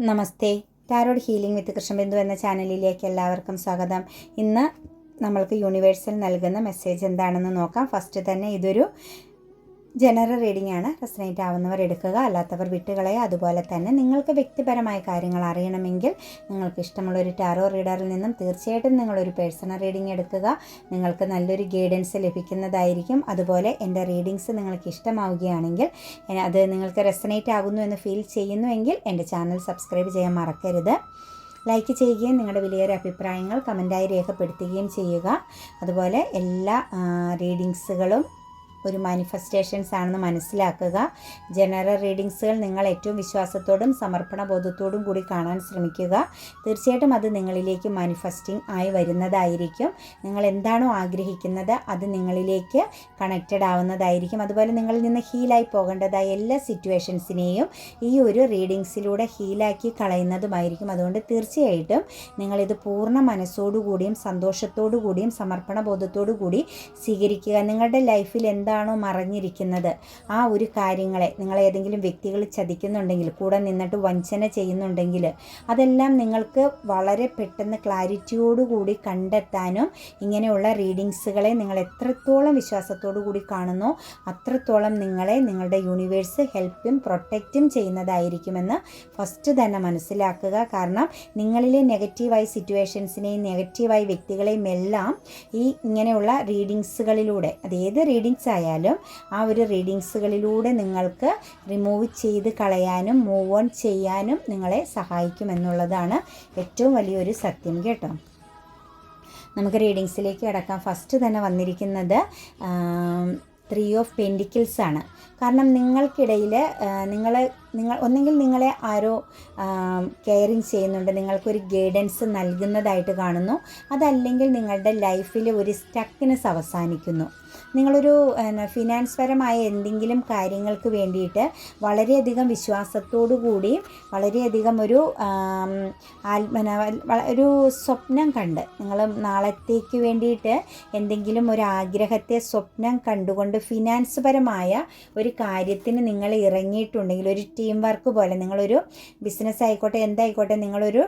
Namaste. Tarot healing with Krishnabindu എന്ന ചാനലിലേക്ക് എല്ലാവർക്കും സ്വാഗതം. ഇന്ന് നമ്മൾക്ക് യൂണിവേഴ്സൽ നൽകുന്ന മെസ്സേജ് എന്താണെന്ന് നോക്കാം. ഫസ്റ്റ് തന്നെ ഇതൊരു ജനറൽ റീഡിംഗ് ആണ്. റെസനേറ്റ് ആവുന്നവർ എടുക്കുക അല്ലാത്തവർ വിട്ടുകളയുക. അതുപോലെ തന്നെ നിങ്ങൾക്ക് വ്യക്തിപരമായ കാര്യങ്ങൾ അറിയണമെങ്കിൽ നിങ്ങൾക്ക് ഇഷ്ടമുള്ള ഒരു ടാറോ റീഡറിൽ നിന്നും തീർച്ചയായിട്ടും നിങ്ങളൊരു പേഴ്സണൽ റീഡിംഗ് എടുക്കുക. നിങ്ങൾക്ക് നല്ലൊരു ഗൈഡൻസ് ലഭിക്കുന്നതായിരിക്കും. അതുപോലെ എന്റെ റീഡിങ്സ് നിങ്ങൾക്ക് ഇഷ്ടമാവുകയാണെങ്കിൽ അത് നിങ്ങൾക്ക് റെസനേറ്റ് ആകുന്നു എന്ന് ഫീൽ ചെയ്യുന്നുവെങ്കിൽ എന്റെ ചാനൽ സബ്സ്ക്രൈബ് ചെയ്യാൻ മറക്കരുത്. ലൈക്ക് ചെയ്യുകയും നിങ്ങളുടെ വിലയേറിയ അഭിപ്രായങ്ങൾ കമന്റായി രേഖപ്പെടുത്തുകയും ചെയ്യുക. അതുപോലെ എല്ലാ റീഡിങ്സുകളും ഒരു മാനിഫെസ്റ്റേഷൻസ് ആണെന്ന് മനസ്സിലാക്കുക. ജനറൽ റീഡിങ്സുകൾ നിങ്ങൾ ഏറ്റവും വിശ്വാസത്തോടും സമർപ്പണ ബോധത്തോടും കൂടി കാണാൻ ശ്രമിക്കുക. തീർച്ചയായിട്ടും അത് നിങ്ങളിലേക്ക് മാനിഫെസ്റ്റിംഗ് ആയി വരുന്നതായിരിക്കും. നിങ്ങൾ എന്താണോ ആഗ്രഹിക്കുന്നത് അത് നിങ്ങളിലേക്ക് കണക്റ്റഡ് ആവുന്നതായിരിക്കും. അതുപോലെ നിങ്ങളിൽ നിന്ന് ഹീലായി പോകേണ്ടതായ എല്ലാ സിറ്റുവേഷൻസിനെയും ഈ ഒരു റീഡിങ്സിലൂടെ ഹീലാക്കി കളയുന്നതുമായിരിക്കും. അതുകൊണ്ട് തീർച്ചയായിട്ടും നിങ്ങളിത് പൂർണ മനസ്സോടുകൂടിയും സന്തോഷത്തോടു കൂടിയും സമർപ്പണ ബോധത്തോടു കൂടി സ്വീകരിക്കുക. നിങ്ങളുടെ ലൈഫിൽ എന്താണോ മറഞ്ഞിരിക്കുന്നത്. ആ ഒരു കാര്യങ്ങളെ നിങ്ങൾ ഏതെങ്കിലും വ്യക്തികൾ ചതിക്കുന്നുണ്ടെങ്കിൽ കൂടെ നിന്നിട്ട് വഞ്ചന ചെയ്യുന്നുണ്ടെങ്കിൽ അതെല്ലാം നിങ്ങൾക്ക് വളരെ പെട്ടെന്ന് ക്ലാരിറ്റിയോടുകൂടി കണ്ടെത്താനും ഇങ്ങനെയുള്ള റീഡിങ്സുകളെ നിങ്ങൾ എത്രത്തോളം വിശ്വാസത്തോടു കൂടി കാണുന്നോ അത്രത്തോളം നിങ്ങളെ നിങ്ങളുടെ യൂണിവേഴ്സ് ഹെൽപ്പും പ്രൊട്ടക്റ്റും ചെയ്യുന്നതായിരിക്കുമെന്ന് ഫസ്റ്റ് തന്നെ മനസ്സിലാക്കുക. കാരണം നിങ്ങളിലെ നെഗറ്റീവായ സിറ്റുവേഷൻസിനെയും നെഗറ്റീവായ വ്യക്തികളെയും എല്ലാം ഈ ഇങ്ങനെയുള്ള റീഡിങ്സുകളിലൂടെ അത് ഏത് റീഡിങ്സ് ആയാലും ആ ഒരു റീഡിങ്സുകളിലൂടെ നിങ്ങൾക്ക് റിമൂവ് ചെയ്ത് കളയാനും മൂവ് ഓൺ ചെയ്യാനും നിങ്ങളെ സഹായിക്കുമെന്നുള്ളതാണ് ഏറ്റവും വലിയൊരു സത്യം കേട്ടോ. നമുക്ക് റീഡിങ്സിലേക്ക് കിടക്കാം. ഫസ്റ്റ് തന്നെ വന്നിരിക്കുന്നത് ത്രീ ഓഫ് പെൻഡിക്കിൾസ് ആണ്. കാരണം നിങ്ങൾക്കിടയിൽ നിങ്ങൾ നിങ്ങൾ ഒന്നെങ്കിൽ നിങ്ങളെ ആരോ കെയറിങ് ചെയ്യുന്നുണ്ട്. നിങ്ങൾക്കൊരു ഗൈഡൻസ് നൽകുന്നതായിട്ട് കാണുന്നു. അതല്ലെങ്കിൽ നിങ്ങളുടെ ലൈഫിൽ ഒരു സ്റ്റക്കിനെസ് അവസാനിക്കുന്നു. നിങ്ങളൊരു ഫിനാൻസ് പരമായ എന്തെങ്കിലും കാര്യങ്ങൾക്ക് വേണ്ടിയിട്ട് വളരെയധികം വിശ്വാസത്തോടു കൂടി വളരെയധികം ഒരു ആത്മന ഒരു സ്വപ്നം കണ്ട് നിങ്ങൾ നാളത്തേക്ക് വേണ്ടിയിട്ട് എന്തെങ്കിലും ഒരു ആഗ്രഹത്തെ സ്വപ്നം കണ്ടുകൊണ്ട് ഫിനാൻസ് പരമായ ഒരു കാര്യത്തിന് നിങ്ങൾ ഇറങ്ങിയിട്ടുണ്ടെങ്കിൽ ഒരു ടീം വർക്ക് പോലെ നിങ്ങളൊരു ബിസിനസ് ആയിക്കോട്ടെ എന്തായിക്കോട്ടെ നിങ്ങളൊരു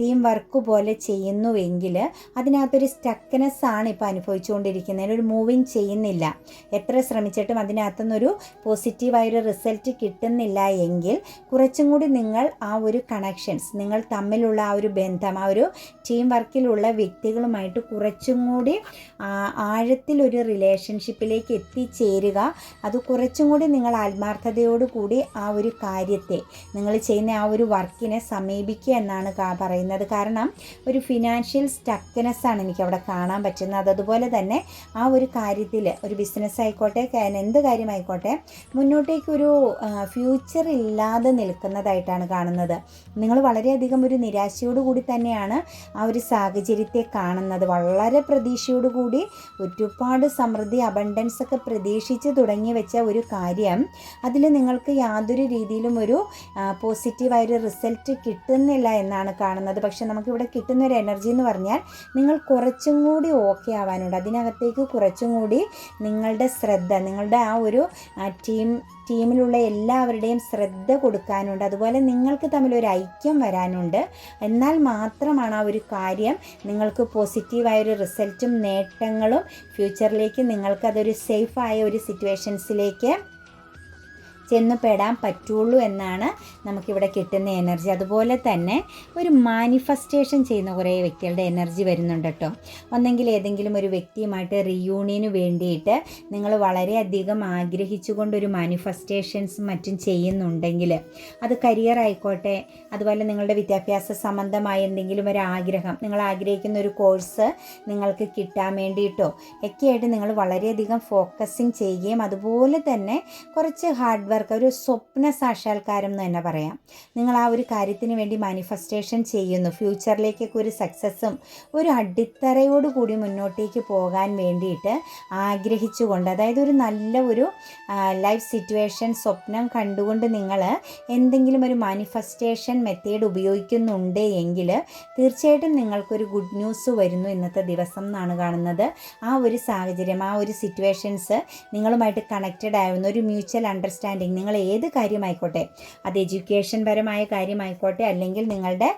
ടീം വർക്ക് പോലെ ചെയ്യുന്നുവെങ്കിൽ അതിനകത്തൊരു സ്റ്റക്നെസ് ആണ് ഇപ്പോൾ അനുഭവിച്ചുകൊണ്ടിരിക്കുന്നത്. ഒരു മൂവിങ് ചെയ്യുന്നില്ല. എത്ര ശ്രമിച്ചിട്ടും അതിനകത്തുനിന്നൊരു പോസിറ്റീവായൊരു റിസൾട്ട് കിട്ടുന്നില്ല എങ്കിൽ കുറച്ചും കൂടി നിങ്ങൾ ആ ഒരു കണക്ഷൻസ് നിങ്ങൾ തമ്മിലുള്ള ആ ഒരു ബന്ധം ആ ഒരു ടീം വർക്കിലുള്ള വ്യക്തികളുമായിട്ട് കുറച്ചും കൂടി ആ, ആഴത്തിലൊരു റിലേഷൻഷിപ്പിലേക്ക് എത്തിച്ചേരുക. അത് കുറച്ചും കൂടി നിങ്ങൾ ആത്മാർത്ഥതയോടു കൂടി ആ ഒരു കാര്യത്തെ നിങ്ങൾ ചെയ്യുന്ന ആ ഒരു വർക്കിനെ സമീപിക്കുക എന്നാണ് പറയുന്നത്. കാരണം ഒരു ഫിനാൻഷ്യൽ സ്റ്റക്നെസ് ആണ് എനിക്ക് അവിടെ കാണാൻ പറ്റുന്നത്. അതുപോലെ തന്നെ ആ ഒരു കാര്യത്തിൽ ഒരു ബിസിനസ് ആയിക്കോട്ടെ എന്ത് കാര്യമായിക്കോട്ടെ മുന്നോട്ടേക്കൊരു ഫ്യൂച്ചർ ഇല്ലാതെ നിൽക്കുന്നതായിട്ടാണ് കാണുന്നത്. നിങ്ങൾ വളരെയധികം ഒരു നിരാശയോടുകൂടി തന്നെയാണ് ആ ഒരു സാഹചര്യത്തെ കാണുന്നത്. വളരെ പ്രതീക്ഷയോടുകൂടി ഒരുപാട് സമൃദ്ധി അബണ്ടൻസ് ഒക്കെ പ്രതീക്ഷിച്ച് തുടങ്ങി വെച്ച ഒരു കാര്യം അതിൽ നിങ്ങൾക്ക് യാതൊരു രീതിയിലും ഒരു പോസിറ്റീവായൊരു റിസൾട്ട് കിട്ടുന്നില്ല എന്നാണ് കാണുന്നത്. പക്ഷെ നമുക്കിവിടെ കിട്ടുന്ന ഒരു എനർജി എന്ന് പറഞ്ഞാൽ നിങ്ങൾ കുറച്ചും കൂടി ഓക്കെ ആവാനുണ്ട്. അതിനകത്തേക്ക് കുറച്ചും കൂടി നിങ്ങളുടെ ശ്രദ്ധ നിങ്ങളുടെ ആ ഒരു ടീം ടീമിലുള്ള എല്ലാവരുടെയും ശ്രദ്ധ കൊടുക്കാനുണ്ട്. അതുപോലെ നിങ്ങൾക്ക് തമ്മിൽ ഒരു ഐക്യം വരാനുണ്ട്. എന്നാൽ മാത്രമാണ് ആ ഒരു കാര്യം നിങ്ങൾക്ക് പോസിറ്റീവായൊരു റിസൾട്ടും നേട്ടങ്ങളും ഫ്യൂച്ചറിലേക്ക് നിങ്ങൾക്കതൊരു സേഫായ ഒരു സിറ്റുവേഷൻസിലേക്ക് ചെന്നുപെടാൻ പറ്റുള്ളൂ എന്നാണ് നമുക്കിവിടെ കിട്ടുന്ന എനർജി അതുപോലെ തന്നെ ഒരു മാനിഫെസ്റ്റേഷൻ ചെയ്യുന്ന കുറേ വ്യക്തികളുടെ എനർജി വരുന്നുണ്ട് കേട്ടോ. ഒന്നെങ്കിൽ ഏതെങ്കിലും ഒരു വ്യക്തിയുമായിട്ട് റിയൂണിയന് വേണ്ടിയിട്ട് നിങ്ങൾ വളരെയധികം ആഗ്രഹിച്ചുകൊണ്ട് ഒരു മാനിഫെസ്റ്റേഷൻസ് മറ്റും ചെയ്യുന്നുണ്ടെങ്കിൽ അത് കരിയർ ആയിക്കോട്ടെ അതുപോലെ നിങ്ങളുടെ വിദ്യാഭ്യാസ സംബന്ധമായ എന്തെങ്കിലും ഒരു ആഗ്രഹം നിങ്ങൾ ആഗ്രഹിക്കുന്ന ഒരു കോഴ്സ് നിങ്ങൾക്ക് കിട്ടാൻ വേണ്ടിയിട്ടോ ഒക്കെയായിട്ട് നിങ്ങൾ വളരെയധികം ഫോക്കസിങ് ചെയ്യുകയും അതുപോലെ തന്നെ കുറച്ച് ഹാർഡ് വർക്ക് ഒരു സ്വപ്ന സാക്ഷാത്കാരം എന്ന് തന്നെ പറയാം. നിങ്ങൾ ആ ഒരു കാര്യത്തിന് വേണ്ടി മാനിഫെസ്റ്റേഷൻ ചെയ്യുന്നു. ഫ്യൂച്ചറിലേക്കൊക്കെ ഒരു സക്സസ്സും ഒരു അടിത്തറയോട് കൂടി മുന്നോട്ടേക്ക് പോകാൻ വേണ്ടിയിട്ട് ആഗ്രഹിച്ചുകൊണ്ട് അതായത് ഒരു നല്ല ഒരു ലൈഫ് സിറ്റുവേഷൻ സ്വപ്നം കണ്ടുകൊണ്ട് നിങ്ങൾ എന്തെങ്കിലും ഒരു മാനിഫെസ്റ്റേഷൻ മെത്തേഡ് ഉപയോഗിക്കുന്നുണ്ട് എങ്കിൽ തീർച്ചയായിട്ടും നിങ്ങൾക്കൊരു ഗുഡ് ന്യൂസ് വരുന്നു ഇന്നത്തെ ദിവസം എന്നാണ് കാണുന്നത്. ആ ഒരു സാഹചര്യം ആ ഒരു സിറ്റുവേഷൻസ് നിങ്ങളുമായിട്ട് കണക്റ്റഡ് ആവുന്ന ഒരു മ്യൂച്വൽ അണ്ടർസ്റ്റാൻഡിങ് എന്നുണ്ടെങ്കിൽ നിങ്ങൾ ഏത് കാര്യമായിക്കോട്ടെ അത് എഡ്യൂക്കേഷൻ പരമായ കാര്യമായിക്കോട്ടെ അല്ലെങ്കിൽ നിങ്ങളുടെ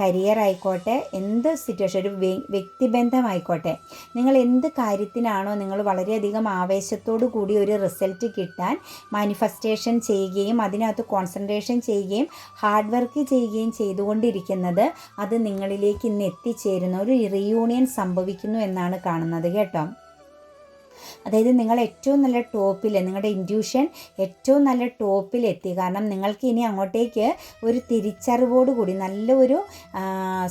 കരിയർ ആയിക്കോട്ടെ എന്ത് സിറ്റുവേഷൻ ഒരു വ്യ- വ്യക്തിബന്ധമായിക്കോട്ടെ നിങ്ങൾ എന്ത് കാര്യത്തിനാണോ നിങ്ങൾ വളരെയധികം ആവേശത്തോടു കൂടി ഒരു റിസൾട്ട് കിട്ടാൻ മാനിഫെസ്റ്റേഷൻ ചെയ്യുകയും അതിനകത്ത് കോൺസെൻട്രേഷൻ ചെയ്യുകയും ഹാർഡ് വർക്ക് ചെയ്യുകയും ചെയ്തുകൊണ്ടിരിക്കുന്നത് അത് നിങ്ങളിലേക്ക് ഇന്ന് എത്തിച്ചേരുന്ന ഒരു റീയൂണിയൻ സംഭവിക്കുന്നു എന്നാണ് കാണുന്നത് കേട്ടോ. അതായത് നിങ്ങൾ ഏറ്റവും നല്ല ടോപ്പിൽ നിങ്ങളുടെ ഇൻഡ്യൂഷൻ ഏറ്റവും നല്ല ടോപ്പിലെത്തി. കാരണം നിങ്ങൾക്ക് ഇനി അങ്ങോട്ടേക്ക് ഒരു തിരിച്ചറിവോട് കൂടി നല്ലൊരു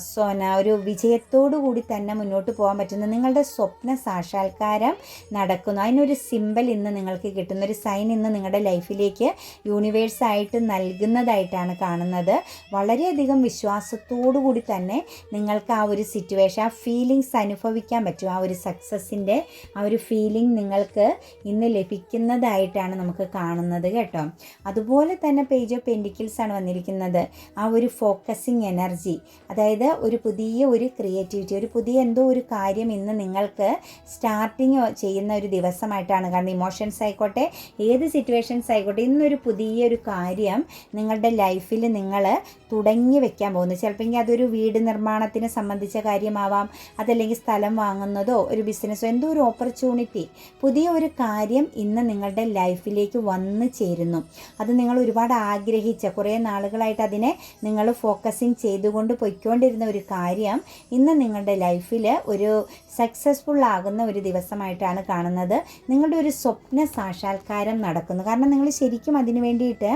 സോന ഒരു വിജയത്തോടു കൂടി തന്നെ മുന്നോട്ട് പോകാൻ പറ്റുന്ന നിങ്ങളുടെ സ്വപ്ന സാക്ഷാത്കാരം നടക്കുന്നു. അതിനൊരു സിമ്പൽ ഇന്ന് നിങ്ങൾക്ക് കിട്ടുന്ന ഒരു സൈൻ ഇന്ന് നിങ്ങളുടെ ലൈഫിലേക്ക് യൂണിവേഴ്സായിട്ട് നൽകുന്നതായിട്ടാണ് കാണുന്നത്. വളരെയധികം വിശ്വാസത്തോടു കൂടി തന്നെ നിങ്ങൾക്ക് ആ ഒരു സിറ്റുവേഷൻ ആ ഫീലിങ്സ് അനുഭവിക്കാൻ പറ്റും. ആ ഒരു സക്സസ്സിന്റെ ആ ഒരു ഫീലിംഗ് നിങ്ങൾക്ക് ഇന്ന് ലഭിക്കുന്നതായിട്ടാണ് നമുക്ക് കാണുന്നത് കേട്ടോ. അതുപോലെ തന്നെ പേജ് ഓഫ് പെൻഡിക്കിൾസ് ആണ് വന്നിരിക്കുന്നത്. ആ ഒരു ഫോക്കസിങ് എനർജി അതായത് ഒരു പുതിയ ഒരു ക്രിയേറ്റിവിറ്റി ഒരു പുതിയ എന്തോ ഒരു കാര്യം ഇന്ന് നിങ്ങൾക്ക് സ്റ്റാർട്ടിങ് ചെയ്യുന്ന ഒരു ദിവസമായിട്ടാണ്. കാരണം ഇമോഷൻസ് ആയിക്കോട്ടെ ഏത് സിറ്റുവേഷൻസ് ആയിക്കോട്ടെ ഇന്നൊരു പുതിയ ഒരു കാര്യം നിങ്ങളുടെ ലൈഫിൽ നിങ്ങൾ തുടങ്ങി വെക്കാൻ പോകുന്നു. ചിലപ്പോൾ അതൊരു വീട് നിർമ്മാണത്തിന് സംബന്ധിച്ച കാര്യമാവാം അതല്ലെങ്കിൽ സ്ഥലം വാങ്ങുന്നതോ ഒരു ബിസിനസ്സോ എന്തോ ഒരു ഓപ്പർച്യൂണിറ്റി പുതിയ ഒരു കാര്യം ഇന്ന് നിങ്ങളുടെ ലൈഫിലേക്ക് വന്നു ചേരുന്നു. അത് നിങ്ങൾ ഒരുപാട് ആഗ്രഹിച്ച കുറേ നാളുകളായിട്ട് അതിനെ നിങ്ങൾ ഫോക്കസിങ് ചെയ്തുകൊണ്ട് പൊയ്ക്കൊണ്ടിരുന്ന ഒരു കാര്യം ഇന്ന് നിങ്ങളുടെ ലൈഫിൽ ഒരു സക്സസ്ഫുൾ ആകുന്ന ഒരു ദിവസമായിട്ടാണ് കാണുന്നത്. നിങ്ങളുടെ ഒരു സ്വപ്ന സാക്ഷാത്കാരം നടക്കുന്നു. കാരണം നിങ്ങൾ ശരിക്കും അതിനു വേണ്ടിയിട്ട്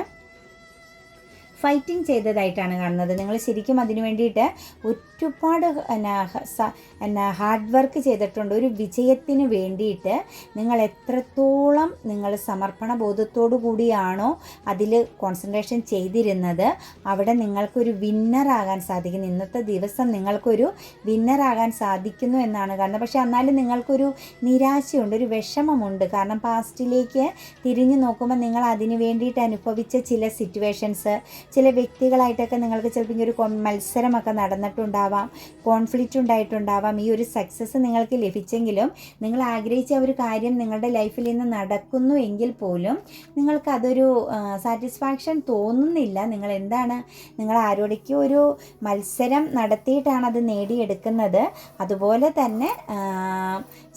ഫൈറ്റിംഗ് ചെയ്തതായിട്ടാണ് കാണുന്നത്. നിങ്ങൾ ശരിക്കും അതിനു വേണ്ടിയിട്ട് ഒരുപാട് എന്നാ ഹാർഡ് വർക്ക് ചെയ്തിട്ടുണ്ട്. ഒരു വിജയത്തിന് വേണ്ടിയിട്ട് നിങ്ങൾ എത്രത്തോളം നിങ്ങൾ സമർപ്പണ ബോധത്തോടു കൂടിയാണോ അതിൽ കോൺസെൻട്രേഷൻ ചെയ്തിരുന്നത് അവിടെ നിങ്ങൾക്കൊരു വിന്നറാകാൻ സാധിക്കുന്നു. ഇന്നത്തെ ദിവസം നിങ്ങൾക്കൊരു വിന്നറാകാൻ സാധിക്കുന്നു എന്നാണ് കാണുന്നത്. പക്ഷേ എന്നാലും നിങ്ങൾക്കൊരു നിരാശയുണ്ട് ഒരു വിഷമമുണ്ട്. കാരണം പാസ്റ്റിലേക്ക് തിരിഞ്ഞു നോക്കുമ്പോൾ നിങ്ങൾ അതിന് വേണ്ടിയിട്ട് അനുഭവിച്ച ചില സിറ്റുവേഷൻസ് ചില വ്യക്തികളായിട്ടൊക്കെ നിങ്ങൾക്ക് ചിലപ്പോൾ ഒരു കൊ- മത്സരമൊക്കെ നടന്നിട്ടുണ്ടാവാം കോൺഫ്ലിക്റ്റ് ഉണ്ടായിട്ടുണ്ടാവാം. ഈ ഒരു സക്സസ് നിങ്ങൾക്ക് ലഭിച്ചെങ്കിലും നിങ്ങൾ ആഗ്രഹിച്ച ഒരു കാര്യം നിങ്ങളുടെ ലൈഫിൽ നിന്ന് നടക്കുന്നു എങ്കിൽ പോലും നിങ്ങൾക്ക് അതൊരു സാറ്റിസ്ഫാക്ഷൻ തോന്നുന്നില്ല. നിങ്ങൾ എന്താണ് നിങ്ങൾ ആരോടൊക്കെ ഒരു മത്സരം നടത്തിയിട്ടാണ് അത് നേടിയെടുക്കുന്നത്. അതുപോലെ തന്നെ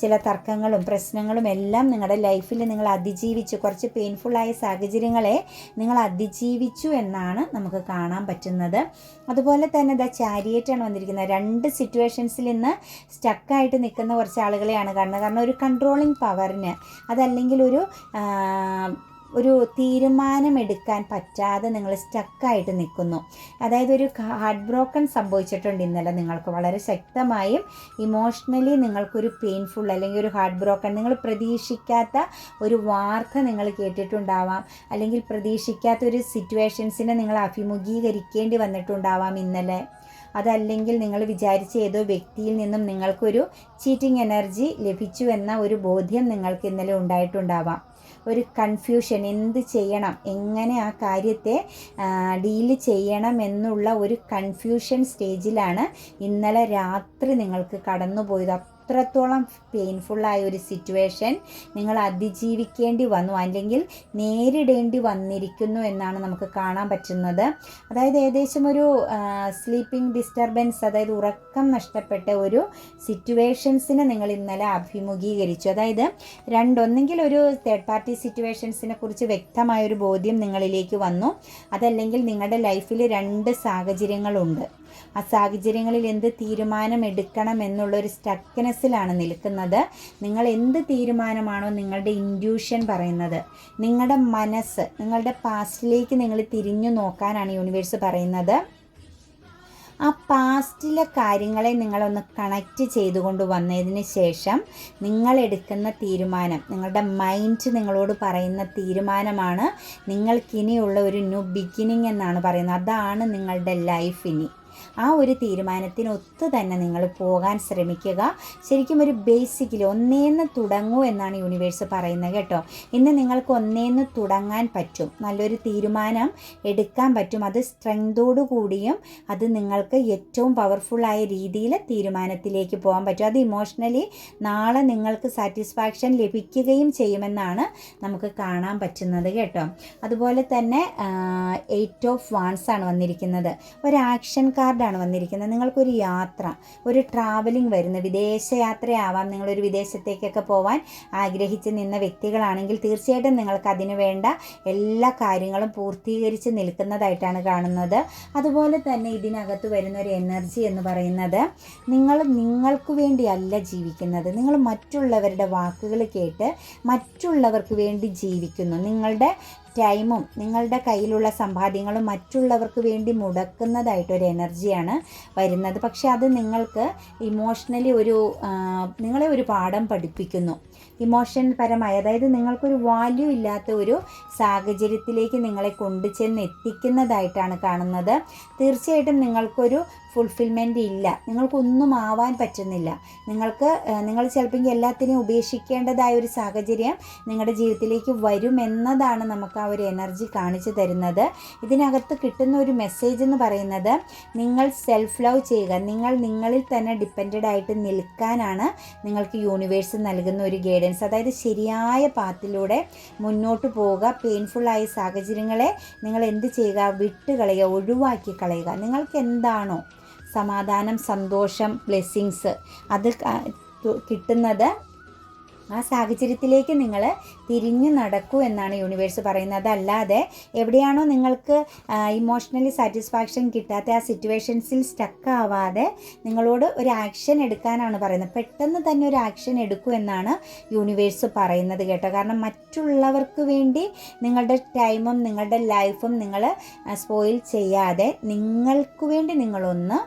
ചില തർക്കങ്ങളും പ്രശ്നങ്ങളും എല്ലാം നിങ്ങളുടെ ലൈഫിൽ നിങ്ങൾ അതിജീവിച്ചു കുറച്ച് പെയിൻഫുള്ളായ സാഹചര്യങ്ങളെ നിങ്ങൾ അതിജീവിച്ചു എന്നാണ് നമുക്ക് കാണാൻ പറ്റുന്നത്. അതുപോലെ തന്നെ ദ ചാരിയേറ്റാണ് വന്നിരിക്കുന്നത്. രണ്ട് സിറ്റുവേഷൻസിൽ ഇന്ന് സ്റ്റക്കായിട്ട് നിൽക്കുന്ന കുറച്ച് ആളുകളെയാണ് കാണുന്നത്. കാരണം ഒരു കൺട്രോളിങ് പവറിന് അതല്ലെങ്കിൽ ഒരു ഒരു തീരുമാനമെടുക്കാൻ പറ്റാതെ നിങ്ങൾ സ്റ്റക്കായിട്ട് നിൽക്കുന്നു. അതായത് ഒരു ഹാർട്ട് ബ്രോക്കൺ സംഭവിച്ചിട്ടുണ്ട് ഇന്നലെ നിങ്ങൾക്ക്. വളരെ ശക്തമായും ഇമോഷണലി നിങ്ങൾക്കൊരു പെയിൻഫുൾ അല്ലെങ്കിൽ ഒരു ഹാർട്ട് ബ്രോക്കൺ നിങ്ങൾ പ്രതീക്ഷിക്കാത്ത ഒരു വാർത്ത നിങ്ങൾ കേട്ടിട്ടുണ്ടാവാം. അല്ലെങ്കിൽ പ്രതീക്ഷിക്കാത്ത ഒരു സിറ്റുവേഷൻസിനെ നിങ്ങൾ അഭിമുഖീകരിക്കേണ്ടി വന്നിട്ടുണ്ടാവാം ഇന്നലെ. അതല്ലെങ്കിൽ നിങ്ങൾ വിചാരിച്ച ഏതോ വ്യക്തിയിൽ നിന്നും നിങ്ങൾക്കൊരു ചീറ്റിംഗ് എനർജി ലഭിച്ചു എന്ന ഒരു ബോധ്യം നിങ്ങൾക്ക് ഇന്നലെ ഉണ്ടായിട്ടുണ്ടാവാം. ഒരു കൺഫ്യൂഷൻ എന്ത് ചെയ്യണം? എങ്ങനെ ആ കാര്യത്തെ ഡീൽ ചെയ്യണം എന്നുള്ള ഒരു കൺഫ്യൂഷൻ സ്റ്റേജിലാണ് ഇന്നലെ രാത്രി നിങ്ങൾക്ക് കടന്നുപോയത്. അത്രത്തോളം പെയിൻഫുള്ളായ ഒരു സിറ്റുവേഷൻ നിങ്ങൾ അതിജീവിക്കേണ്ടി വന്നു അല്ലെങ്കിൽ നേരിടേണ്ടി വന്നിരിക്കുന്നു എന്നാണ് നമുക്ക് കാണാൻ പറ്റുന്നത്. അതായത് ഏകദേശം ഒരു സ്ലീപ്പിംഗ് ഡിസ്റ്റർബൻസ് അതായത് ഉറക്കം നഷ്ടപ്പെട്ട ഒരു സിറ്റുവേഷൻസിനെ നിങ്ങൾ ഇന്നലെ അഭിമുഖീകരിച്ചു. അതായത് രണ്ടൊന്നെങ്കിൽ ഒരു തേർഡ് പാർട്ടി സിറ്റുവേഷൻസിനെ കുറിച്ച് വ്യക്തമായൊരു ബോധ്യം നിങ്ങളിലേക്ക് വന്നു. അതല്ലെങ്കിൽ നിങ്ങളുടെ ലൈഫിൽ രണ്ട് സാഹചര്യങ്ങളുണ്ട്. ആ സാഹചര്യങ്ങളിൽ എന്ത് തീരുമാനം എടുക്കണം എന്നുള്ളൊരു സ്റ്റക്നെസ്സിലാണ് നിൽക്കുന്നത്. നിങ്ങൾ എന്ത് തീരുമാനമാണോ നിങ്ങളുടെ ഇൻഡ്യൂഷൻ പറയുന്നത്. നിങ്ങളുടെ മനസ്സ് നിങ്ങളുടെ പാസ്റ്റിലേക്ക് നിങ്ങൾ തിരിഞ്ഞു നോക്കാനാണ് യൂണിവേഴ്സ് പറയുന്നത്. ആ പാസ്റ്റിലെ കാര്യങ്ങളെ നിങ്ങളൊന്ന് കണക്റ്റ് ചെയ്തുകൊണ്ട് വന്നതിന് ശേഷം നിങ്ങൾ എടുക്കുന്ന തീരുമാനം നിങ്ങളുടെ മൈൻഡ് നിങ്ങളോട് പറയുന്ന തീരുമാനമാണ് നിങ്ങൾക്കിനിയുള്ള ഒരു ന്യൂ ബിഗിനിങ് എന്നാണ് പറയുന്നത്. അതാണ് നിങ്ങളുടെ ലൈഫ് ഇനി. ആ ഒരു തീരുമാനത്തിന് ഒത്തു തന്നെ നിങ്ങൾ പോകാൻ ശ്രമിക്കുക. ശരിക്കും ഒരു ബേസിക്കിൽ ഒന്നേന്ന് തുടങ്ങൂ എന്നാണ് യൂണിവേഴ്സ് പറയുന്നത് കേട്ടോ. ഇന്ന് നിങ്ങൾക്ക് ഒന്നേന്ന് തുടങ്ങാൻ പറ്റും. നല്ലൊരു തീരുമാനം എടുക്കാൻ പറ്റും. അത് സ്ട്രെങ്തോടു കൂടിയും അത് നിങ്ങൾക്ക് ഏറ്റവും പവർഫുള്ളായ രീതിയിൽ തീരുമാനത്തിലേക്ക് പോകാൻ പറ്റും. അത് ഇമോഷണലി നാളെ നിങ്ങൾക്ക് സാറ്റിസ്ഫാക്ഷൻ ലഭിക്കുകയും ചെയ്യുമെന്നാണ് നമുക്ക് കാണാൻ പറ്റുന്നത് കേട്ടോ. അതുപോലെ തന്നെ എയ്റ്റ് ഓഫ് വാൺസ് ആണ് വന്നിരിക്കുന്നത്. ഒരു ആക്ഷൻ കാർഡാണ് വന്നിരിക്കുന്നത്. നിങ്ങൾക്കൊരു യാത്ര ഒരു ട്രാവലിംഗ് വരുന്ന വിദേശയാത്രയാവാം നിങ്ങളൊരു വിദേശത്തേക്കൊക്കെ പോവാൻ ആഗ്രഹിച്ച് നിന്ന വ്യക്തികളാണെങ്കിൽ തീർച്ചയായിട്ടും നിങ്ങൾക്ക് അതിന് വേണ്ട എല്ലാ കാര്യങ്ങളും പൂർത്തീകരിച്ച് നിൽക്കുന്നതായിട്ടാണ് കാണുന്നത്. അതുപോലെ തന്നെ ഇതിനകത്ത് വരുന്ന ഒരു എനർജി എന്ന് പറയുന്നത് നിങ്ങൾ നിങ്ങൾക്ക് വേണ്ടിയല്ല ജീവിക്കുന്നത്. നിങ്ങൾ മറ്റുള്ളവരുടെ വാക്കുകൾ കേട്ട് മറ്റുള്ളവർക്ക് വേണ്ടി ജീവിക്കുന്നു. നിങ്ങളുടെ ടൈമും നിങ്ങളുടെ കയ്യിലുള്ള സമ്പാദ്യങ്ങളും മറ്റുള്ളവർക്ക് വേണ്ടി മുടക്കുന്നതായിട്ടൊരു എനർജിയാണ് വരുന്നത്. പക്ഷേ അത് നിങ്ങൾക്ക് ഇമോഷണലി ഒരു നിങ്ങളെ ഒരു പാഠം പഠിപ്പിക്കുന്നു. ഇമോഷൻ പരമായി അതായത് നിങ്ങൾക്കൊരു വാല്യൂ ഇല്ലാത്ത ഒരു സാഹചര്യത്തിലേക്ക് നിങ്ങളെ കൊണ്ടുചെന്ന് എത്തിക്കുന്നതായിട്ടാണ് കാണുന്നത്. തീർച്ചയായിട്ടും നിങ്ങൾക്കൊരു ഫുൾഫിൽമെന്റ് ഇല്ല. നിങ്ങൾക്കൊന്നും ആവാൻ പറ്റുന്നില്ല. നിങ്ങൾക്ക് നിങ്ങൾ ചിലപ്പോൾ എല്ലാത്തിനെയും ഉപേക്ഷിക്കേണ്ടതായ ഒരു സാഹചര്യം നിങ്ങളുടെ ജീവിതത്തിലേക്ക് വരുമെന്നതാണ് നമുക്ക് ആ ഒരു എനർജി കാണിച്ചു തരുന്നത്. ഇതിനകത്ത് കിട്ടുന്ന ഒരു മെസ്സേജ് എന്ന് പറയുന്നത് നിങ്ങൾ സെൽഫ് ലവ് ചെയ്യുക. നിങ്ങൾ നിങ്ങളിൽ തന്നെ ഡിപ്പെൻഡഡ് ആയിട്ട് നിൽക്കാനാണ് നിങ്ങൾക്ക് യൂണിവേഴ്സ് നൽകുന്ന ഒരു ഗൈഡൻസ് അതായത് ശരിയായ പാത്തിലൂടെ മുന്നോട്ട് പോവുക. പെയിൻഫുള്ളായ സാഹചര്യങ്ങളെ നിങ്ങൾ എന്ത് ചെയ്യുക? വിട്ടുകളയുക ഒഴിവാക്കി കളയുക. നിങ്ങൾക്ക് എന്താണോ സമാധാനം സന്തോഷം ബ്ലെസ്സിങ്സ് അത് കിട്ടുന്നത് ആ സാഹചര്യത്തിലേക്ക് നിങ്ങൾ തിരിഞ്ഞു നടക്കൂ എന്നാണ് യൂണിവേഴ്സ് പറയുന്നത്. അല്ലാതെ എവിടെയാണോ നിങ്ങൾക്ക് ഇമോഷണലി സാറ്റിസ്ഫാക്ഷൻ കിട്ടാത്ത ആ സിറ്റുവേഷൻസിൽ സ്റ്റക്ക് ആവാതെ നിങ്ങളോട് ഒരു ആക്ഷൻ എടുക്കാനാണ് പറയുന്നത്. പെട്ടെന്ന് തന്നെ ഒരു ആക്ഷൻ എടുക്കൂ എന്നാണ് യൂണിവേഴ്സ് പറയുന്നത് കേട്ടോ. കാരണം മറ്റുള്ളവർക്ക് വേണ്ടി നിങ്ങളുടെ ടൈമും നിങ്ങളുടെ ലൈഫും നിങ്ങൾ സ്പോയിൽ ചെയ്യാതെ നിങ്ങൾക്ക് വേണ്ടി നിങ്ങളൊന്ന്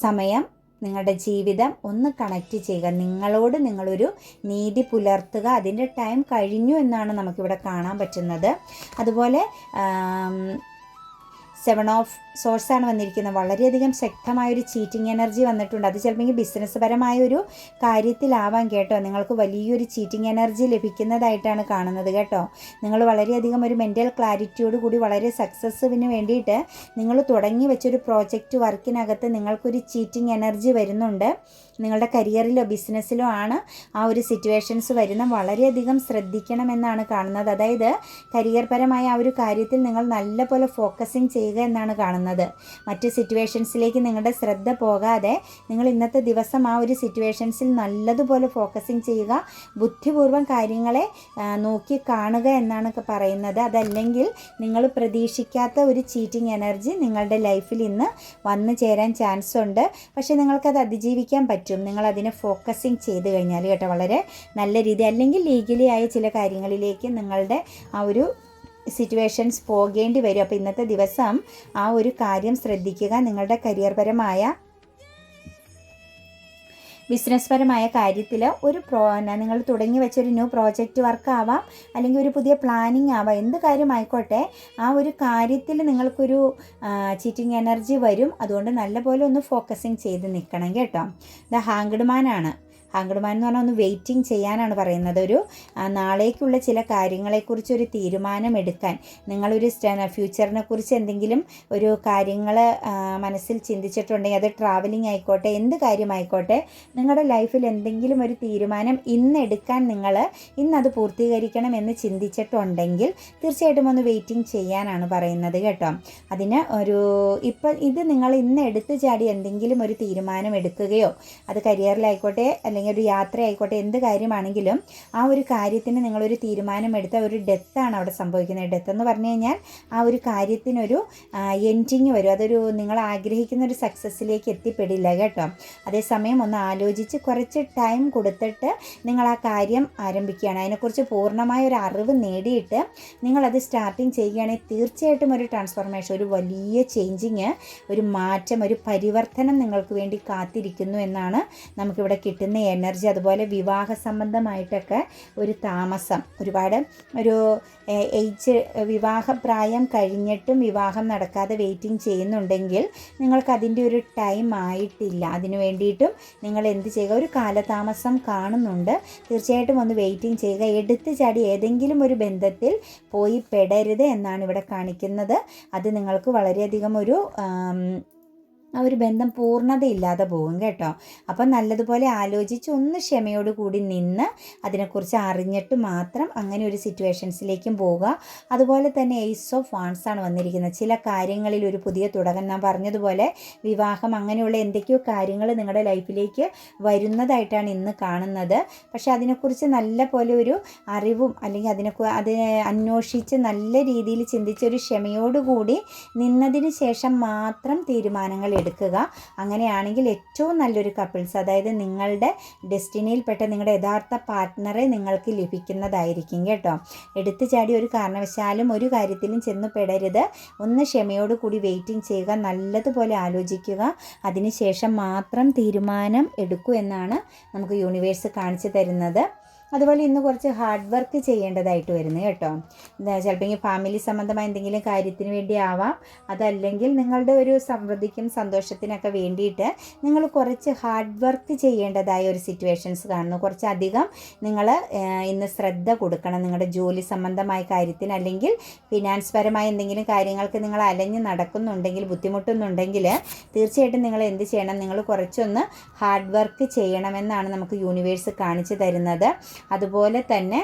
സമയം നിങ്ങളുടെ ജീവിതം ഒന്ന് കണക്റ്റ് ചെയ്യുക. നിങ്ങളോട് നിങ്ങളൊരു നീതി പുലർത്തുക. അതിന്റെ ടൈം കഴിഞ്ഞു എന്നാണ് നമുക്കിവിടെ കാണാൻ പറ്റുന്നത്. അതുപോലെ സെവൻ ഓഫ് സോഴ്സ് സോഴ്സാണ് വന്നിരിക്കുന്നത്. വളരെയധികം ശക്തമായൊരു ചീറ്റിംഗ് എനർജി വന്നിട്ടുണ്ട്. അത് ചിലപ്പോൾ ബിസിനസ് പരമായ ഒരു കാര്യത്തിലാവാം കേട്ടോ. നിങ്ങൾക്ക് വലിയൊരു ചീറ്റിംഗ് എനർജി ലഭിക്കുന്നതായിട്ടാണ് കാണുന്നത് കേട്ടോ. നിങ്ങൾ വളരെയധികം ഒരു മെന്റൽ ക്ലാരിറ്റിയോട് കൂടി വളരെ സക്സസ്സിന് വേണ്ടിയിട്ട് നിങ്ങൾ തുടങ്ങി വെച്ചൊരു പ്രോജക്റ്റ് വർക്കിനകത്ത് നിങ്ങൾക്കൊരു ചീറ്റിംഗ് എനർജി വരുന്നുണ്ട്. നിങ്ങളുടെ കരിയറിലോ ബിസിനസ്സിലോ ആണ് ആ ഒരു സിറ്റുവേഷൻസ് വരുന്ന വളരെയധികം ശ്രദ്ധിക്കണമെന്നാണ് കാണുന്നത്. അതായത് കരിയർ പരമായ ആ ഒരു കാര്യത്തിൽ നിങ്ങൾ നല്ലപോലെ ഫോക്കസിങ് ചെയ്യുക എന്നാണ് കാണുന്നത്. മറ്റ് സിറ്റുവേഷൻസിലേക്ക് നിങ്ങളുടെ ശ്രദ്ധ പോകാതെ നിങ്ങൾ ഇന്നത്തെ ദിവസം ആ ഒരു സിറ്റുവേഷൻസിൽ നല്ലതുപോലെ ഫോക്കസിങ് ചെയ്യുക ബുദ്ധിപൂർവം കാര്യങ്ങളെ നോക്കി കാണുക എന്നാണ് പറയുന്നത്. അതല്ലെങ്കിൽ നിങ്ങൾ പ്രതീക്ഷിക്കാത്ത ഒരു ചീറ്റിംഗ് എനർജി നിങ്ങളുടെ ലൈഫിൽ ഇന്ന് വന്നു ചേരാൻ ചാൻസ് ഉണ്ട് പക്ഷേ നിങ്ങൾക്കത് അതിജീവിക്കാൻ പറ്റും നിങ്ങൾ അതിനെ ഫോക്കസിങ് ചെയ്ത് കഴിഞ്ഞാൽ കേട്ടോ വളരെ നല്ല രീതി. അല്ലെങ്കിൽ ലീഗലി ആയ ചില കാര്യങ്ങളിലേക്ക് നിങ്ങളുടെ ആ ഒരു സിറ്റുവേഷൻസ് പോകേണ്ടി വരും. അപ്പോൾ ഇന്നത്തെ ദിവസം ആ ഒരു കാര്യം ശ്രദ്ധിക്കുക. നിങ്ങളുടെ കരിയർ പരമായ ബിസിനസ് പരമായ കാര്യത്തിൽ ഒരു പ്രോ നിങ്ങൾ തുടങ്ങി വെച്ചൊരു ന്യൂ പ്രോജക്റ്റ് വർക്ക് ആവാം അല്ലെങ്കിൽ ഒരു പുതിയ പ്ലാനിങ് ആവാം എന്ത് കാര്യമായിക്കോട്ടെ ആ ഒരു കാര്യത്തിൽ നിങ്ങൾക്കൊരു ചീറ്റിംഗ് എനർജി വരും. അതുകൊണ്ട് നല്ലപോലെ ഒന്ന് ഫോക്കസിങ് ചെയ്ത് നിൽക്കണം കേട്ടോ. ദ ഹാങ്ക്ഡ്മാനാണ് ഹാങ്ക്ഡ്മാൻ എന്ന് പറഞ്ഞാൽ ഒന്ന് വെയിറ്റിംഗ് ചെയ്യാനാണ് പറയുന്നത്. ഒരു നാളേക്കുള്ള ചില കാര്യങ്ങളെക്കുറിച്ച് ഒരു തീരുമാനം എടുക്കാൻ. നിങ്ങളൊരു ഫ്യൂച്ചറിനെ കുറിച്ച് എന്തെങ്കിലും ഒരു കാര്യങ്ങൾ മനസ്സിൽ ചിന്തിച്ചിട്ടുണ്ടെങ്കിൽ അത് ട്രാവലിംഗ് ആയിക്കോട്ടെ എന്ത് കാര്യമായിക്കോട്ടെ നിങ്ങളുടെ ലൈഫിൽ എന്തെങ്കിലും ഒരു തീരുമാനം ഇന്ന് എടുക്കാൻ നിങ്ങൾ ഇന്ന് അത് പൂർത്തീകരിക്കണം എന്ന് ചിന്തിച്ചിട്ടുണ്ടെങ്കിൽ തീർച്ചയായിട്ടും ഒന്ന് വെയിറ്റിംഗ് ചെയ്യാനാണ് പറയുന്നത് കേട്ടോ. അതിന് ഒരു ഇപ്പം ഇത് നിങ്ങൾ ഇന്ന് എടുത്തു ചാടി എന്തെങ്കിലും ഒരു തീരുമാനം എടുക്കുകയോ അത് കരിയറിലായിക്കോട്ടെ അല്ലെങ്കിൽ ഒരു യാത്ര ആയിക്കോട്ടെ എന്ത് കാര്യമാണെങ്കിലും ആ ഒരു കാര്യത്തിന് നിങ്ങളൊരു തീരുമാനമെടുത്ത ഒരു ഡെത്താണ് അവിടെ സംഭവിക്കുന്നത്. ഡെത്ത് എന്ന് പറഞ്ഞു കഴിഞ്ഞാൽ ആ ഒരു കാര്യത്തിനൊരു എൻഡിങ് വരും. അതൊരു നിങ്ങൾ ആഗ്രഹിക്കുന്ന ഒരു സക്സസ്സിലേക്ക് എത്തിപ്പെടില്ല കേട്ടോ. അതേസമയം ഒന്ന് ആലോചിച്ച് കുറച്ച് ടൈം കൊടുത്തിട്ട് നിങ്ങൾ ആ കാര്യം ആരംഭിക്കുകയാണ്. അതിനെക്കുറിച്ച് പൂർണമായ ഒരു അറിവ് നേടിയിട്ട് നിങ്ങളത് സ്റ്റാർട്ടിങ് ചെയ്യുകയാണെങ്കിൽ തീർച്ചയായിട്ടും ഒരു ട്രാൻസ്ഫോർമേഷൻ ഒരു വലിയ ചേഞ്ചിങ് ഒരു മാറ്റം ഒരു പരിവർത്തനം നിങ്ങൾക്ക് വേണ്ടി കാത്തിരിക്കുന്നു എന്നാണ് നമുക്കിവിടെ കിട്ടുന്ന എനർജി അതുപോലെ വിവാഹ സംബന്ധമായിട്ടൊക്കെ ഒരു താമസം. ഒരുപാട് ഒരു ഏജ് വിവാഹപ്രായം കഴിഞ്ഞിട്ടും വിവാഹം നടക്കാതെ വെയിറ്റിംഗ് ചെയ്യുന്നുണ്ടെങ്കിൽ നിങ്ങൾക്ക് അതിന്റെ ഒരു ടൈം ആയിട്ടില്ല. അതിനു വേണ്ടിയിട്ടും നിങ്ങൾ എന്ത് ചെയ്യുക ഒരു കാലതാമസം കാണുന്നുണ്ട്. തീർച്ചയായിട്ടും ഒന്ന് വെയിറ്റിംഗ് ചെയ്യുക. എടുത്തു ചാടി ഏതെങ്കിലും ഒരു ബന്ധത്തിൽ പോയി പെടരുത് എന്നാണ് ഇവിടെ കാണിക്കുന്നത്. അത് നിങ്ങൾക്ക് വളരെയധികം ഒരു ആ ഒരു ബന്ധം പൂർണതയില്ലാതെ പോകും കേട്ടോ. അപ്പം നല്ലതുപോലെ ആലോചിച്ച് ഒന്ന് ക്ഷമയോട് കൂടി നിന്ന് അതിനെക്കുറിച്ച് അറിഞ്ഞിട്ട് മാത്രം അങ്ങനെ ഒരു സിറ്റുവേഷൻസിലേക്കും പോവുക. അതുപോലെ തന്നെ എയ്സ് ഓഫ് വാൺസ് ആണ് വന്നിരിക്കുന്നത്. ചില കാര്യങ്ങളിൽ ഒരു പുതിയ തുടക്കം ഞാൻ പറഞ്ഞതുപോലെ വിവാഹം അങ്ങനെയുള്ള എന്തൊക്കെയോ കാര്യങ്ങൾ നിങ്ങളുടെ ലൈഫിലേക്ക് വരുന്നതായിട്ടാണ് ഇന്ന് കാണുന്നത്. പക്ഷേ അതിനെക്കുറിച്ച് നല്ല പോലെ ഒരു അറിവും അല്ലെങ്കിൽ അതിനെ അതിനെ അന്വേഷിച്ച് നല്ല രീതിയിൽ ചിന്തിച്ച് ഒരു ക്ഷമയോടുകൂടി നിന്നതിന് ശേഷം മാത്രം തീരുമാനങ്ങൾ എടുക്കുക. അങ്ങനെയാണെങ്കിൽ ഏറ്റവും നല്ലൊരു കപ്പിൾസ് അതായത് നിങ്ങളുടെ ഡെസ്റ്റിനിയിൽപ്പെട്ട നിങ്ങളുടെ യഥാർത്ഥ പാർട്ട്ണറെ നിങ്ങൾക്ക് ലഭിക്കുന്നതായിരിക്കും കേട്ടോ. എടുത്തു ചാടി ഒരു കാരണവശാലും ഒരു കാര്യത്തിലും ചെന്ന് പെടരുത്. ഒന്ന് ക്ഷമയോട് കൂടി വെയിറ്റിംഗ് ചെയ്യുക നല്ലതുപോലെ ആലോചിക്കുക. അതിനുശേഷം മാത്രം തീരുമാനം എടുക്കൂ എന്നാണ് നമുക്ക് യൂണിവേഴ്സ് കാണിച്ചു തരുന്നത്. അതുപോലെ ഇന്ന് കുറച്ച് ഹാർഡ് വർക്ക് ചെയ്യേണ്ടതായിട്ട് വരുന്നു കേട്ടോ. ചിലപ്പോൾ ഫാമിലി സംബന്ധമായ എന്തെങ്കിലും കാര്യത്തിന് വേണ്ടി ആവാം. അതല്ലെങ്കിൽ നിങ്ങളുടെ ഒരു സമൃദ്ധിക്കും സന്തോഷത്തിനൊക്കെ വേണ്ടിയിട്ട് നിങ്ങൾ കുറച്ച് ഹാർഡ് വർക്ക് ചെയ്യേണ്ടതായ ഒരു സിറ്റുവേഷൻസ് കാണുന്നു. കുറച്ചധികം നിങ്ങൾ ഇന്ന് ശ്രദ്ധ കൊടുക്കണം. നിങ്ങളുടെ ജോലി സംബന്ധമായ കാര്യത്തിന് അല്ലെങ്കിൽ ഫിനാൻസ് പരമായ എന്തെങ്കിലും കാര്യങ്ങൾക്ക് നിങ്ങൾ അലഞ്ഞ് നടക്കുന്നുണ്ടെങ്കിൽ ബുദ്ധിമുട്ടുന്നുണ്ടെങ്കിൽ തീർച്ചയായിട്ടും നിങ്ങൾ എന്ത് ചെയ്യണം? നിങ്ങൾ കുറച്ചൊന്ന് ഹാർഡ് വർക്ക് ചെയ്യണമെന്നാണ് നമുക്ക് യൂണിവേഴ്സ് കാണിച്ചു തരുന്നത്. അതുപോലെ തന്നെ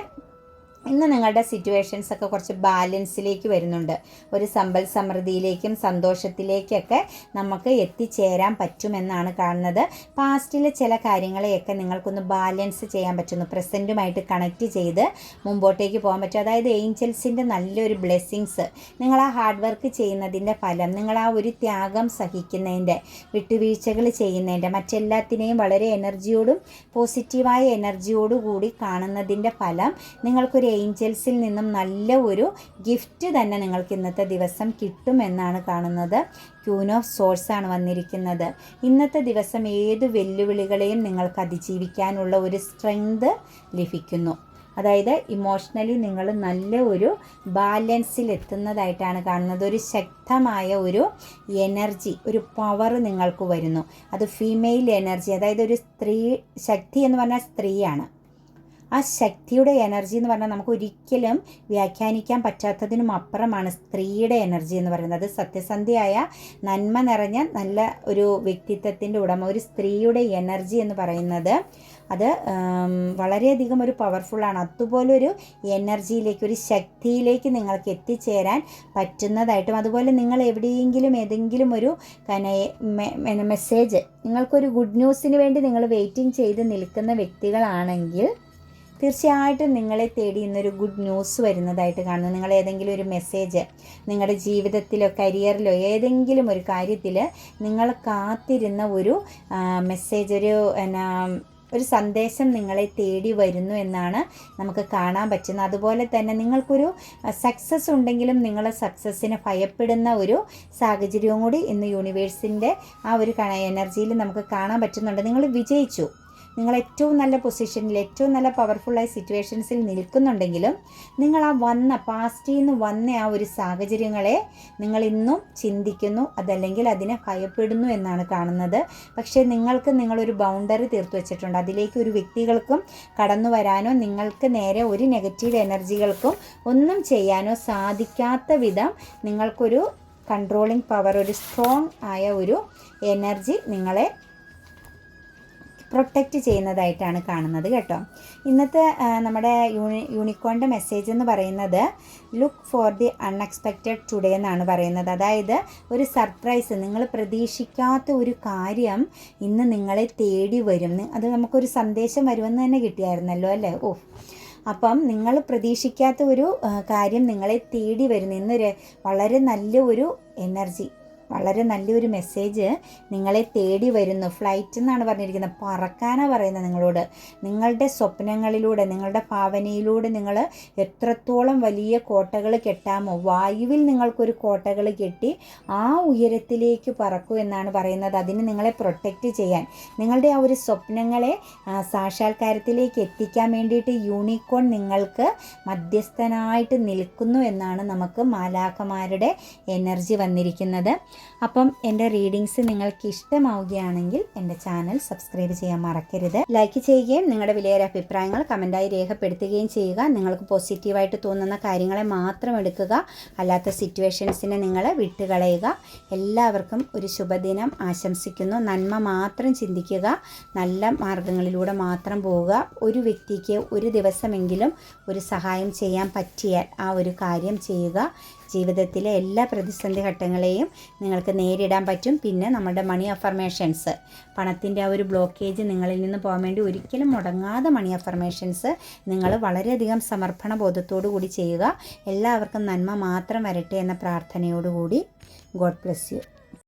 ഇന്ന് നിങ്ങളുടെ സിറ്റുവേഷൻസ് ഒക്കെ കുറച്ച് ബാലൻസിലേക്ക് വരുന്നുണ്ട്. ഒരു സമ്പൽ സമൃദ്ധിയിലേക്കും സന്തോഷത്തിലേക്കൊക്കെ നമുക്ക് എത്തിച്ചേരാൻ പറ്റുമെന്നാണ് കാണുന്നത്. പാസ്റ്റിലെ ചില കാര്യങ്ങളെയൊക്കെ നിങ്ങൾക്കൊന്ന് ബാലൻസ് ചെയ്യാൻ പറ്റുന്നു. പ്രസന്റുമായിട്ട് കണക്റ്റ് ചെയ്ത് മുമ്പോട്ടേക്ക് പോകാൻ പറ്റും. അതായത് ഏഞ്ചൽസിന്റെ നല്ലൊരു ബ്ലെസ്സിങ്സ് നിങ്ങൾ ആ ഹാർഡ് വർക്ക് ചെയ്യുന്നതിന്റെ ഫലം നിങ്ങൾ ആ ഒരു ത്യാഗം സഹിക്കുന്നതിന്റെ വിട്ടുവീഴ്ചകൾ ചെയ്യുന്നതിന്റെ മറ്റെല്ലാത്തിനെയും വളരെ എനർജിയോടും പോസിറ്റീവായ എനർജിയോടുകൂടി കൂടി കാണുന്നതിന്റെ ഫലം നിങ്ങൾക്കൊരു ഏഞ്ചൽസിൽ നിന്നും നല്ല ഒരു ഗിഫ്റ്റ് തന്നെ നിങ്ങൾക്ക് ഇന്നത്തെ ദിവസം കിട്ടുമെന്നാണ് കാണുന്നത്. ക്യൂൻ ഓഫ് സോഴ്സ് ആണ് വന്നിരിക്കുന്നത്. ഇന്നത്തെ ദിവസം ഏത് വെല്ലുവിളികളെയും നിങ്ങൾക്ക് അതിജീവിക്കാനുള്ള ഒരു സ്ട്രെങ്ത് ലഭിക്കുന്നു. അതായത് ഇമോഷണലി നിങ്ങൾ നല്ല ഒരു ബാലൻസിൽ എത്തുന്നതായിട്ടാണ് കാണുന്നത്. ഒരു ശക്തമായ ഒരു എനർജി ഒരു പവർ നിങ്ങൾക്ക് വരുന്നു. അത് ഫീമെയിൽ എനർജി അതായത് ഒരു സ്ത്രീ ശക്തി എന്ന് പറഞ്ഞാൽ സ്ത്രീയാണ്. ആ ശക്തിയുടെ എനർജി എന്ന് പറഞ്ഞാൽ നമുക്ക് ഒരിക്കലും വ്യാഖ്യാനിക്കാൻ പറ്റാത്തതിനും അപ്പുറമാണ് സ്ത്രീയുടെ എനർജി എന്ന് പറയുന്നത്. സത്യസന്ധിയായ നന്മ നിറഞ്ഞ നല്ല ഒരു വ്യക്തിത്വത്തിന്റെ ഉടമ ഒരു സ്ത്രീയുടെ എനർജി എന്ന് പറയുന്നത് അത് വളരെയധികം ഒരു പവർഫുള്ളാണ് അതുപോലൊരു എനർജിയിലേക്ക് ഒരു ശക്തിയിലേക്ക് നിങ്ങൾക്ക് എത്തിച്ചേരാൻ പറ്റുന്നതായിട്ടും അതുപോലെ നിങ്ങൾ എവിടെയെങ്കിലും ഏതെങ്കിലും ഒരു മെസ്സേജ് നിങ്ങൾക്കൊരു ഗുഡ് ന്യൂസിന് വേണ്ടി നിങ്ങൾ വെയിറ്റിംഗ് ചെയ്ത് നിൽക്കുന്ന വ്യക്തികളാണെങ്കിൽ തീർച്ചയായിട്ടും നിങ്ങളെ തേടി ഇന്നൊരു ഗുഡ് ന്യൂസ് വരുന്നതായിട്ട് കാണുന്നു. നിങ്ങൾ ഏതെങ്കിലും ഒരു മെസ്സേജ് നിങ്ങളുടെ ജീവിതത്തിലോ കരിയറിലോ ഏതെങ്കിലും ഒരു കാര്യത്തിൽ നിങ്ങൾ കാത്തിരുന്ന ഒരു മെസ്സേജ് ഒരു എന്നാ ഒരു സന്ദേശം നിങ്ങളെ തേടി വരുന്നു എന്നാണ് നമുക്ക് കാണാൻ പറ്റുന്നത്. അതുപോലെ തന്നെ നിങ്ങൾക്കൊരു സക്സസ് ഉണ്ടെങ്കിലും നിങ്ങൾ സക്സസ്സിന് ഭയപ്പെടുന്ന ഒരു സാഹചര്യവും കൂടി ഇന്ന് യൂണിവേഴ്സിന്റെ ആ ഒരു എനർജിയിൽ നമുക്ക് കാണാൻ പറ്റുന്നുണ്ട്. നിങ്ങൾ വിജയിച്ചു. നിങ്ങൾ ഏറ്റവും നല്ല പൊസിഷനിൽ ഏറ്റവും നല്ല പവർഫുള്ളായ സിറ്റുവേഷൻസിൽ നിൽക്കുന്നുണ്ടെങ്കിലും നിങ്ങൾ ആ വന്ന പാസ്റ്റിൽ നിന്ന് വന്ന ആ ഒരു സാഹചര്യങ്ങളെ നിങ്ങൾ ഇന്നും ചിന്തിക്കുന്നു അതല്ലെങ്കിൽ അതിനെ ഭയപ്പെടുന്നു എന്നാണ് കാണുന്നത്. പക്ഷേ നിങ്ങൾക്ക് നിങ്ങളൊരു ബൗണ്ടറി തീർത്തു വെച്ചിട്ടുണ്ട്. അതിലേക്ക് ഒരു വ്യക്തികൾക്കും കടന്നു വരാനോ നിങ്ങൾക്ക് നേരെ ഒരു നെഗറ്റീവ് എനർജികൾക്കും ഒന്നും ചെയ്യാനോ സാധിക്കാത്ത വിധം നിങ്ങൾക്കൊരു കൺട്രോളിംഗ് പവർ ഒരു സ്ട്രോങ് ആയ ഒരു എനർജി നിങ്ങളെ പ്രൊട്ടക്റ്റ് ചെയ്യുന്നതായിട്ടാണ് കാണുന്നത് കേട്ടോ. ഇന്നത്തെ നമ്മുടെ യൂണി യൂണിക്കോണിന്റെ മെസ്സേജ് എന്ന് പറയുന്നത് look for the unexpected today എന്നാണ് പറയുന്നത്. അതായത് ഒരു സർപ്രൈസ് നിങ്ങൾ പ്രതീക്ഷിക്കാത്ത ഒരു കാര്യം ഇന്ന് നിങ്ങളെ തേടി വരും. അത് നമുക്കൊരു സന്ദേശം വരുമെന്ന് തന്നെ കിട്ടിയായിരുന്നല്ലോ അല്ലേ? ഓ. അപ്പം നിങ്ങൾ പ്രതീക്ഷിക്കാത്ത ഒരു കാര്യം നിങ്ങളെ തേടി വരുന്ന ഇന്നൊരു വളരെ നല്ല ഒരു എനർജി വളരെ നല്ലൊരു മെസ്സേജ് നിങ്ങളെ തേടി വരുന്നു. ഫ്ലൈറ്റ് എന്നാണ് പറഞ്ഞിരിക്കുന്നത്. പറക്കാനാണ് പറയുന്നത് നിങ്ങളോട്. നിങ്ങളുടെ സ്വപ്നങ്ങളിലൂടെ നിങ്ങളുടെ ഭാവനയിലൂടെ നിങ്ങൾ എത്രത്തോളം വലിയ കോട്ടകൾ കെട്ടാമോ വായുവിൽ നിങ്ങൾക്കൊരു കോട്ടകൾ കെട്ടി ആ ഉയരത്തിലേക്ക് പറക്കൂ എന്നാണ് പറയുന്നത്. അതിന് നിങ്ങളെ പ്രൊട്ടക്റ്റ് ചെയ്യാൻ. നിങ്ങളുടെ ആ ഒരു സ്വപ്നങ്ങളെ സാക്ഷാത്കാരത്തിലേക്ക് എത്തിക്കാൻ വേണ്ടിയിട്ട് യൂണിക്കോൺ നിങ്ങൾക്ക് മധ്യസ്ഥനായിട്ട് നിൽക്കുന്നു എന്നാണ് നമുക്ക് മാലാഖമാരുടെ എനർജി വന്നിരിക്കുന്നത്. അപ്പം എന്റെ റീഡിങ്സ് നിങ്ങൾക്ക് ഇഷ്ടമാവുകയാണെങ്കിൽ എന്റെ ചാനൽ സബ്സ്ക്രൈബ് ചെയ്യാൻ മറക്കരുത്. ലൈക്ക് ചെയ്യുകയും നിങ്ങളുടെ വിലയേറെ അഭിപ്രായങ്ങൾ കമന്റായി രേഖപ്പെടുത്തുകയും ചെയ്യുക. നിങ്ങൾക്ക് പോസിറ്റീവായിട്ട് തോന്നുന്ന കാര്യങ്ങളെ മാത്രം എടുക്കുക. അല്ലാത്ത സിറ്റുവേഷൻസിനെ നിങ്ങൾ വിട്ടുകളയുക. എല്ലാവർക്കും ഒരു ശുഭദിനം ആശംസിക്കുന്നു. നന്മ മാത്രം ചിന്തിക്കുക. നല്ല മാർഗങ്ങളിലൂടെ മാത്രം പോവുക. ഒരു വ്യക്തിക്ക് ഒരു ദിവസമെങ്കിലും ഒരു സഹായം ചെയ്യാൻ പറ്റിയാൽ ആ ഒരു കാര്യം ചെയ്യുക. ജീവിതത്തിലെ എല്ലാ പ്രതിസന്ധി ഘട്ടങ്ങളെയും നിങ്ങൾക്ക് നേരിടാൻ പറ്റും. പിന്നെ നമ്മുടെ മണി അഫർമേഷൻസ് പണത്തിന്റെ ആ ഒരു ബ്ലോക്കേജ് നിങ്ങളിൽ നിന്ന് പോകാൻ വേണ്ടി ഒരിക്കലും മുടങ്ങാതെ മണി അഫർമേഷൻസ് നിങ്ങൾ വളരെയധികം സമർപ്പണ ബോധത്തോടു കൂടി ചെയ്യുക. എല്ലാവർക്കും നന്മ മാത്രം വരട്ടെ എന്ന പ്രാർത്ഥനയോടുകൂടി. God bless you